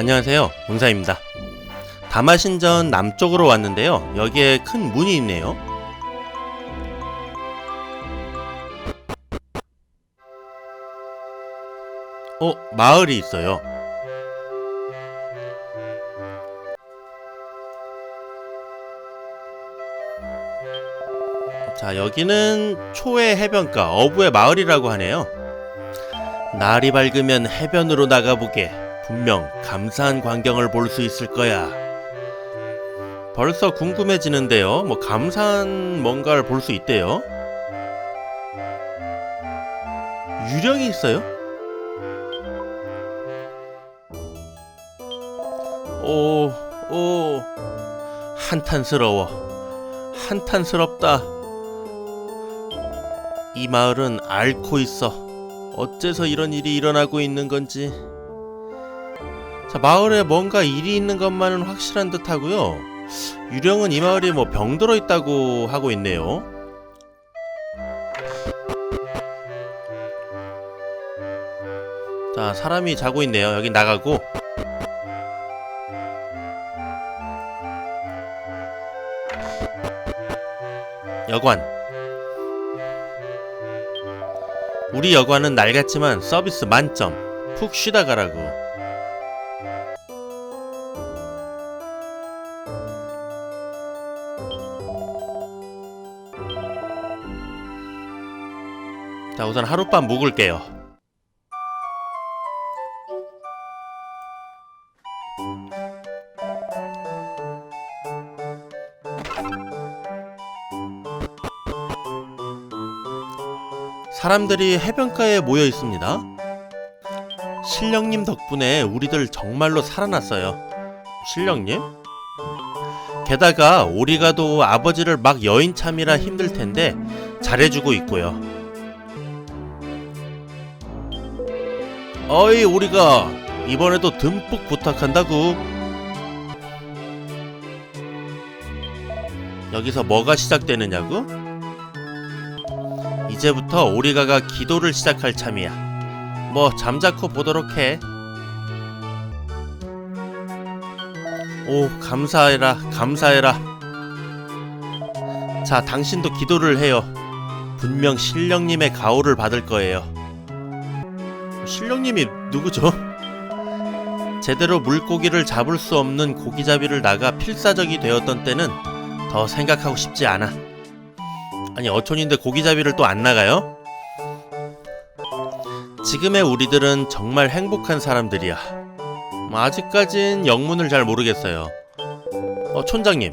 안녕하세요. 문사입니다. 다마신전 남쪽으로 왔는데요. 여기에 큰 문이 있네요. 어, 마을이 있어요. 자, 여기는 초의 해변가 어부의 마을이라고 하네요. 날이 밝으면 해변으로 나가보게. 분명 감사한 광경을 볼 수 있을 거야. 벌써 궁금해지는데요. 뭐 감사한 뭔가를 볼 수 있대요. 유령이 있어요? 오, 오, 한탄스러워. 한탄스럽다. 이 마을은 앓고 있어. 어째서 이런 일이 일어나고 있는 건지. 자, 마을에 뭔가 일이 있는 것만은 확실한 듯 하고요. 유령은 이 마을에 뭐 병들어 있다고 하고 있네요. 자, 사람이 자고 있네요. 여기 나가고. 여관. 우리 여관은 낡았지만 서비스 만점. 푹 쉬다 가라고. 자, 우선 하룻밤 묵을게요. 사람들이 해변가에 모여 있습니다. 신령님 덕분에 우리들 정말로 살아났어요. 신령님? 게다가 오리가도 아버지를 막 여인 참이라 힘들 텐데 잘해주고 있고요. 어이 오리가 이번에도 듬뿍 부탁한다구. 여기서 뭐가 시작되느냐고? 이제부터 오리가가 기도를 시작할 참이야. 뭐 잠자코 보도록 해. 오 감사해라 감사해라. 자 당신도 기도를 해요. 분명 신령님의 가호를 받을 거예요. 신령님이 누구죠? 제대로 물고기를 잡을 수 없는 고기잡이를 나가 필사적이 되었던 때는 더 생각하고 싶지 않아. 아니 어촌인데 고기잡이를 또 안 나가요? 지금의 우리들은 정말 행복한 사람들이야. 뭐 아직까진 영문을 잘 모르겠어요. 어, 촌장님,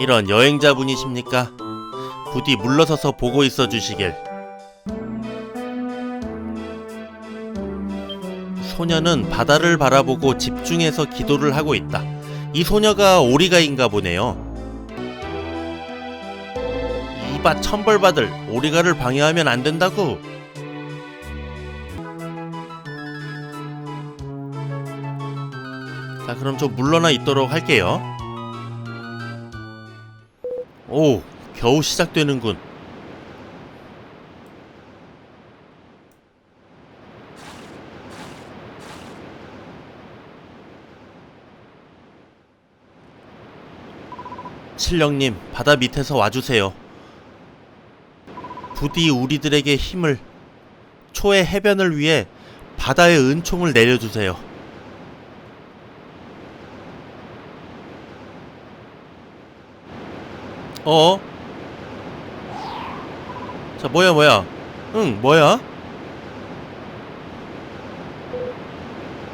이런 여행자분이십니까? 부디 물러서서 보고 있어 주시길. 소녀는 바다를 바라보고 집중해서 기도를 하고 있다. 이 소녀가 오리가인가 보네요. 이봐 천벌받을 오리가를 방해하면 안 된다고. 자 그럼 좀 물러나 있도록 할게요. 오 겨우 시작되는군. 신령님 바다 밑에서 와주세요. 부디 우리들에게 힘을 초의 해변을 위해 바다의 은총을 내려주세요. 어? 자 뭐야 뭐야? 응 뭐야?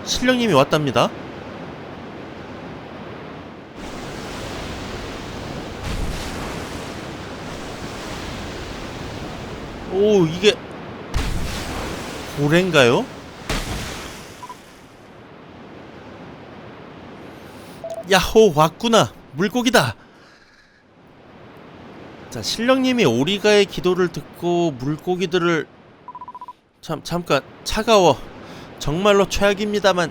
신령님이 왔답니다. 오 이게 고래인가요? 야호 왔구나 물고기다 자 신령님이 오리가의 기도를 듣고 물고기들을 참 잠깐 차가워 정말로 최악입니다만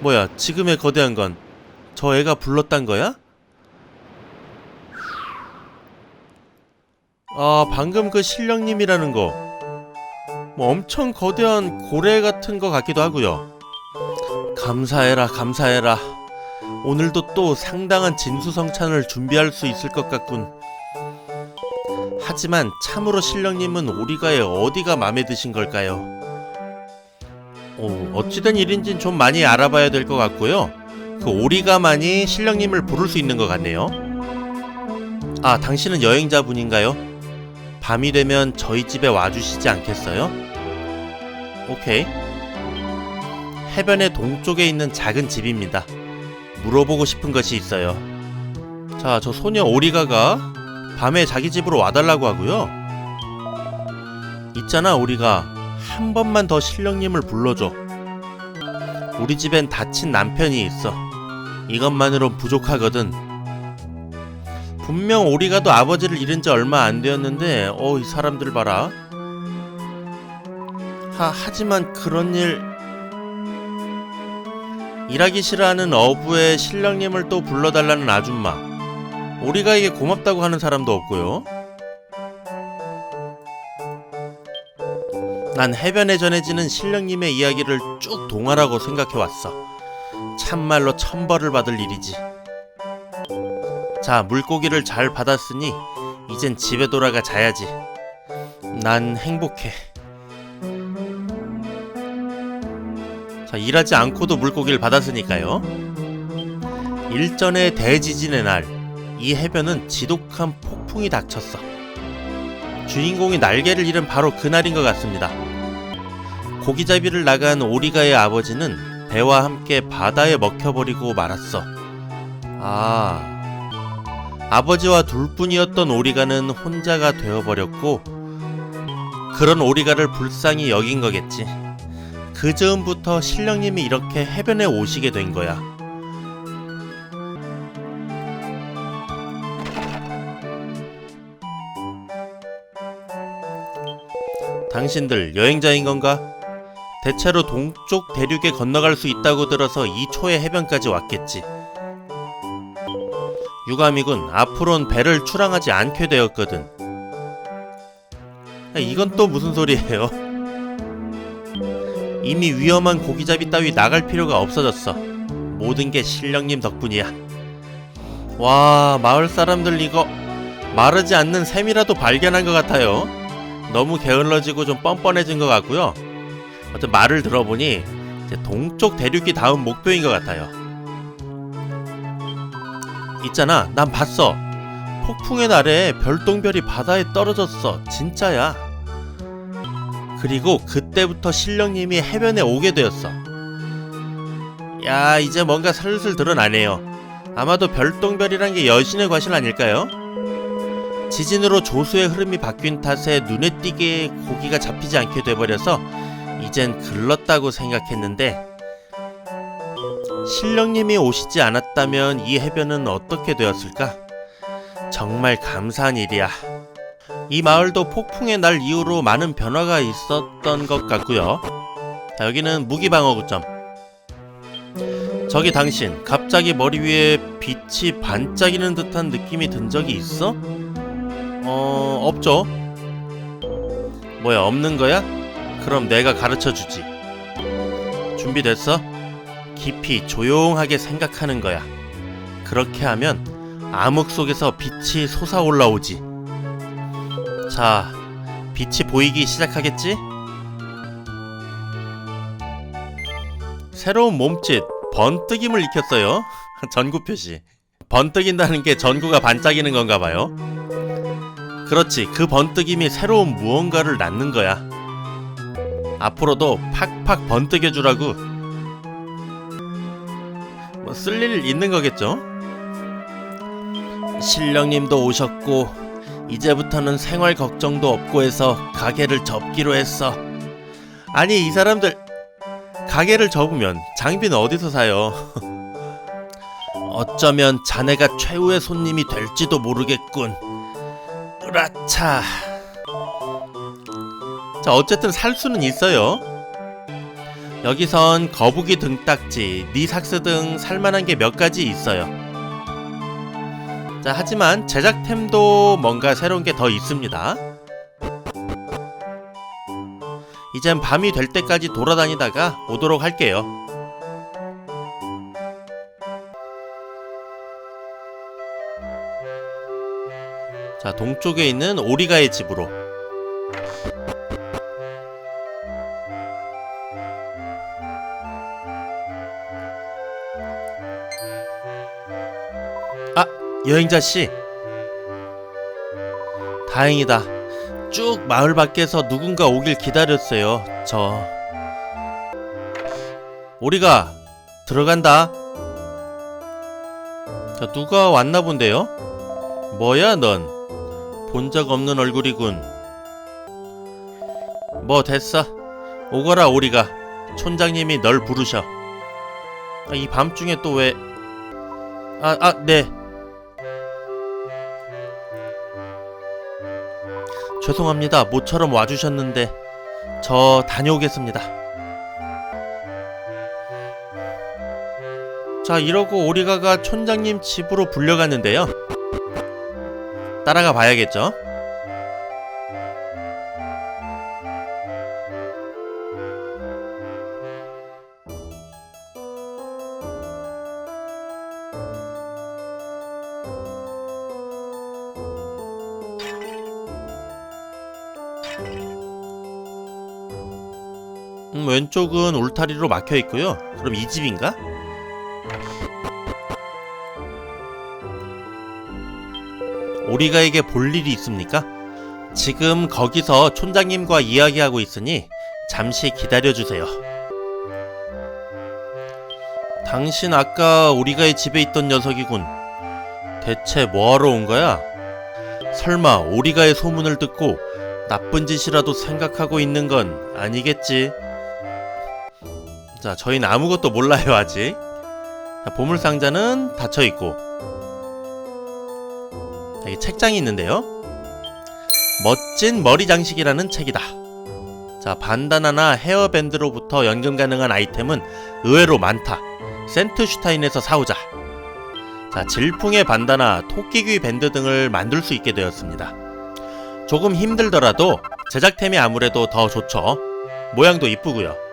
뭐야 지금의 거대한 건 저 애가 불렀단 거야? 아, 방금 그 신령님이라는 거. 뭐 엄청 거대한 고래 같은 거 같기도 하고요. 감사해라, 감사해라. 오늘도 또 상당한 진수성찬을 준비할 수 있을 것 같군. 하지만 참으로 신령님은 오리가의 어디가 마음에 드신 걸까요? 어, 어찌된 일인진 좀 많이 알아봐야 될 것 같고요. 그 오리가만이 신령님을 부를 수 있는 것 같네요. 아, 당신은 여행자분인가요? 밤이 되면 저희 집에 와주시지 않겠어요? 오케이. 해변의 동쪽에 있는 작은 집입니다. 물어보고 싶은 것이 있어요. 자, 저 소녀 오리가가 밤에 자기 집으로 와달라고 하고요. 있잖아, 오리가. 한 번만 더 신령님을 불러줘. 우리 집엔 다친 남편이 있어. 이것만으론 부족하거든. 분명 오리가도 아버지를 잃은 지 얼마 안 되었는데, 어, 이 사람들 봐라. 하, 하지만 그런 일, 일하기 싫어하는 어부의 신령님을 또 불러달라는 아줌마. 오리가에게 고맙다고 하는 사람도 없고요. 난 해변에 전해지는 신령님의 이야기를 쭉 동화라고 생각해왔어. 참말로 천벌을 받을 일이지. 자, 물고기를 잘 받았으니 이젠 집에 돌아가 자야지. 난 행복해. 자, 일하지 않고도 물고기를 받았으니까요. 일전의 대지진의 날, 이 해변은 지독한 폭풍이 닥쳤어. 주인공이 날개를 잃은 바로 그날인 것 같습니다. 고기잡이를 나간 오리가의 아버지는 배와 함께 바다에 먹혀버리고 말았어. 아, 아버지와 둘뿐이었던 오리가는 혼자가 되어버렸고, 그런 오리가를 불쌍히 여긴 거겠지. 그 즈음부터 신령님이 이렇게 해변에 오시게 된 거야. 당신들 여행자인 건가? 대체로 동쪽 대륙에 건너갈 수 있다고 들어서 이 초의 해변까지 왔겠지. 유감이군. 앞으론 배를 출항하지 않게 되었거든. 이건 또 무슨 소리예요? 이미 위험한 고기잡이 따위 나갈 필요가 없어졌어. 모든 게 신령님 덕분이야. 와, 마을 사람들 이거 마르지 않는 샘이라도 발견한 것 같아요. 너무 게을러지고 좀 뻔뻔해진 것 같고요. 어떤 말을 들어보니 동쪽 대륙이 다음 목표인 것 같아요. 있잖아, 난 봤어. 폭풍의 날에 별똥별이 바다에 떨어졌어. 진짜야. 그리고 그때부터 신령님이 해변에 오게 되었어. 야, 이제 뭔가 슬슬 드러나네요. 아마도 별똥별이란 게 여신의 과실 아닐까요? 지진으로 조수의 흐름이 바뀐 탓에 눈에 띄게 고기가 잡히지 않게 돼버려서 이젠 글렀다고 생각했는데 신령님이 오시지 않았다면 이 해변은 어떻게 되었을까? 정말 감사한 일이야. 이 마을도 폭풍의 날 이후로 많은 변화가 있었던 것 같고요. 자, 여기는 무기방어구점. 저기 당신, 갑자기 머리 위에 빛이 반짝이는 듯한 느낌이 든 적이 있어? 어, 없죠. 뭐야, 없는 거야? 그럼 내가 가르쳐 주지. 준비됐어? 깊이 조용하게 생각하는 거야. 그렇게 하면 암흑 속에서 빛이 솟아올라오지. 자, 빛이 보이기 시작하겠지? 새로운 몸짓, 번뜩임을 익혔어요. 전구 표시. 번뜩인다는 게 전구가 반짝이는 건가 봐요. 그렇지, 그 번뜩임이 새로운 무언가를 낳는 거야. 앞으로도 팍팍 번뜩여 주라고. 뭐 쓸 일 있는 거겠죠? 신령님도 오셨고 이제부터는 생활 걱정도 없고 해서 가게를 접기로 했어. 아니 이 사람들 가게를 접으면 장비는 어디서 사요? 어쩌면 자네가 최후의 손님이 될지도 모르겠군. 으라차. 자 어쨌든 살 수는 있어요. 여기선 거북이 등딱지, 니삭스 등 살만한 게 몇 가지 있어요. 자, 하지만 제작템도 뭔가 새로운 게 더 있습니다. 이젠 밤이 될 때까지 돌아다니다가 오도록 할게요. 자, 동쪽에 있는 오리가의 집으로 여행자 씨. 다행이다. 쭉 마을 밖에서 누군가 오길 기다렸어요. 저 오리가 들어간다. 자, 누가 왔나 본데요? 뭐야, 넌? 본 적 없는 얼굴이군. 뭐 됐어. 오거라, 오리가. 촌장님이 널 부르셔. 아, 이 밤중에 또 왜? 아, 아, 네. 죄송합니다. 모처럼 와주셨는데 저 다녀오겠습니다. 자, 이러고 오리가가 촌장님 집으로 불려갔는데요. 따라가 봐야겠죠? 쪽은 울타리로 막혀 있고요. 그럼 이 집인가? 오리가에게 볼 일이 있습니까? 지금 거기서 촌장님과 이야기하고 있으니 잠시 기다려주세요. 당신 아까 오리가의 집에 있던 녀석이군. 대체 뭐하러 온 거야? 설마 오리가의 소문을 듣고 나쁜 짓이라도 생각하고 있는 건 아니겠지? 자, 저희는 아무것도 몰라요, 아직. 자, 보물상자는 닫혀 있고. 여기 책장이 있는데요. 멋진 머리 장식이라는 책이다. 자, 반다나나 헤어밴드로부터 연금 가능한 아이템은 의외로 많다. 센트슈타인에서 사오자. 자, 질풍의 반다나, 토끼귀 밴드 등을 만들 수 있게 되었습니다. 조금 힘들더라도 제작템이 아무래도 더 좋죠. 모양도 이쁘고요.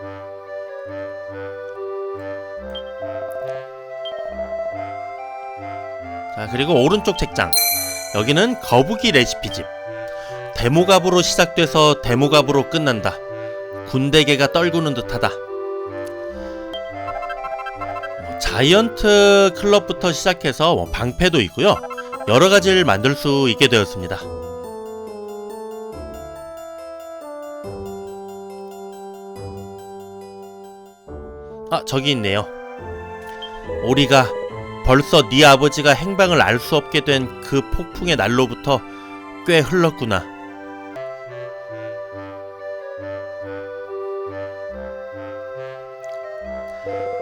자, 그리고 오른쪽 책장. 여기는 거북이 레시피집. 데모갑으로 시작돼서 데모갑으로 끝난다. 군대개가 떨구는 듯하다. 뭐, 자이언트 클럽부터 시작해서 뭐 방패도 있고요. 여러 가지를 만들 수 있게 되었습니다. 아, 저기 있네요. 오리가 벌써 네 아버지가 행방을 알 수 없게 된 그 폭풍의 날로부터 꽤 흘렀구나.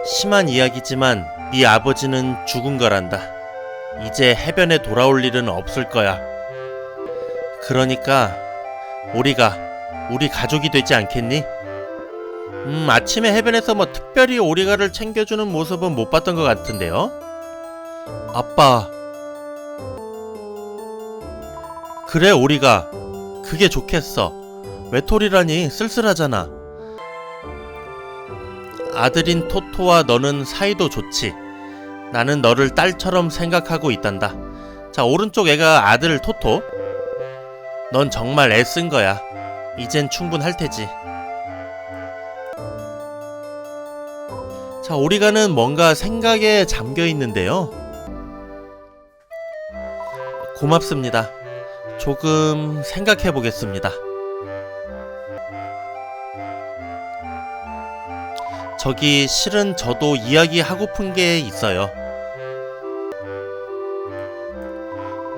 심한 이야기지만 네 아버지는 죽은 거란다. 이제 해변에 돌아올 일은 없을 거야. 그러니까 우리가 우리 가족이 되지 않겠니? 음, 아침에 해변에서 뭐 특별히 오리가를 챙겨주는 모습은 못 봤던 것 같은데요. 아빠. 그래, 오리가. 그게 좋겠어. 외톨이라니 쓸쓸하잖아. 아들인 토토와 너는 사이도 좋지. 나는 너를 딸처럼 생각하고 있단다. 자, 오른쪽 애가 아들 토토. 넌 정말 애쓴 거야. 이젠 충분할 테지. 자, 오리가는 뭔가 생각에 잠겨 있는데요. 고맙습니다. 조금 생각해 보겠습니다. 저기 실은 저도 이야기하고픈 게 있어요.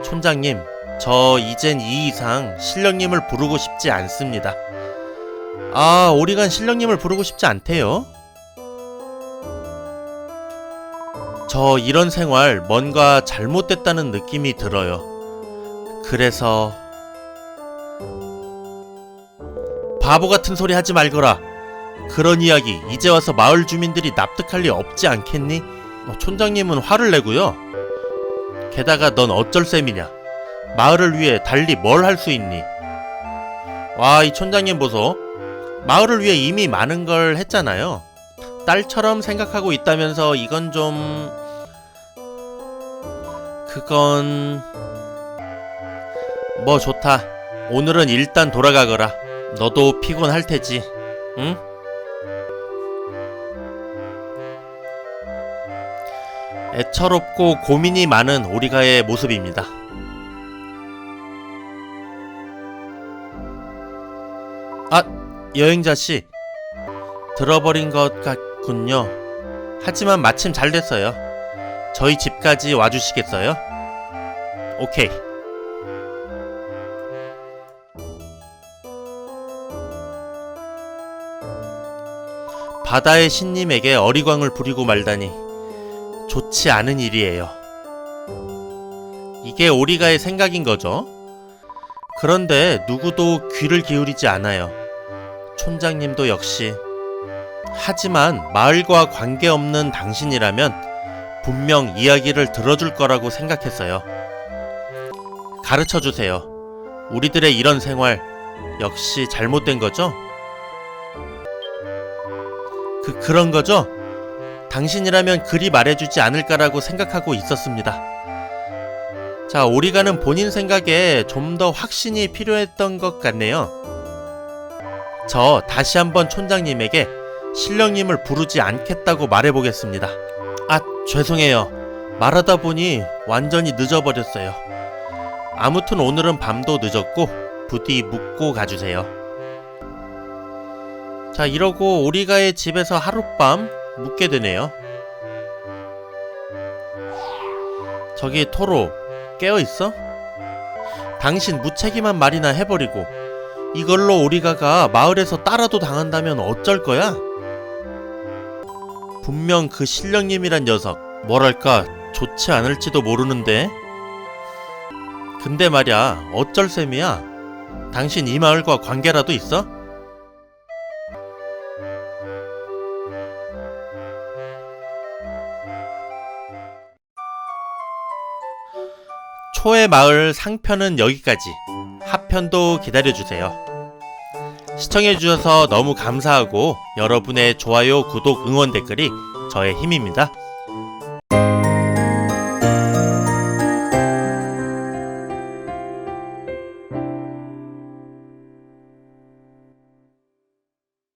촌장님, 저 이젠 이 이상 신령님을 부르고 싶지 않습니다. 아, 오리간 신령님을 부르고 싶지 않대요. 저 이런 생활 뭔가 잘못됐다는 느낌이 들어요. 그래서 바보 같은 소리 하지 말거라. 그런 이야기 이제 와서 마을 주민들이 납득할 리 없지 않겠니? 어, 촌장님은 화를 내고요. 게다가 넌 어쩔 셈이냐? 마을을 위해 달리 뭘 할 수 있니? 와, 이 촌장님 보소. 마을을 위해 이미 많은 걸 했잖아요. 딸처럼 생각하고 있다면서 이건 좀 그건 뭐 좋다. 오늘은 일단 돌아가거라. 너도 피곤할 테지. 응? 애처롭고 고민이 많은 오리가의 모습입니다. 아, 여행자 씨. 들어버린 것 같군요. 하지만 마침 잘 됐어요. 저희 집까지 와주시겠어요? 오케이. 바다의 신님에게 어리광을 부리고 말다니 좋지 않은 일이에요. 이게 오리가의 생각인 거죠. 그런데 누구도 귀를 기울이지 않아요. 촌장님도 역시. 하지만 마을과 관계없는 당신이라면 분명 이야기를 들어줄 거라고 생각했어요. 가르쳐 주세요. 우리들의 이런 생활 역시 잘못된 거죠? 그 그런 거죠? 당신이라면 그리 말해주지 않을까라고 생각하고 있었습니다. 자, 오리가는 본인 생각에 좀 더 확신이 필요했던 것 같네요. 저 다시 한번 촌장님에게 신령님을 부르지 않겠다고 말해보겠습니다. 아, 죄송해요. 말하다 보니 완전히 늦어버렸어요. 아무튼 오늘은 밤도 늦었고 부디 묵고 가주세요. 자, 이러고 오리가의 집에서 하룻밤 묵게 되네요. 저기 토로 깨어 있어? 당신 무책임한 말이나 해버리고 이걸로 오리가가 마을에서 따라도 당한다면 어쩔 거야? 분명 그 신령님이란 녀석. 뭐랄까 좋지 않을지도 모르는데. 근데 말야 어쩔 셈이야. 당신 이 마을과 관계라도 있어? 초의 마을 상편은 여기까지. 하편도 기다려주세요 시청해주셔서 너무 감사하고 여러분의 좋아요, 구독, 응원 댓글이 저의 힘입니다.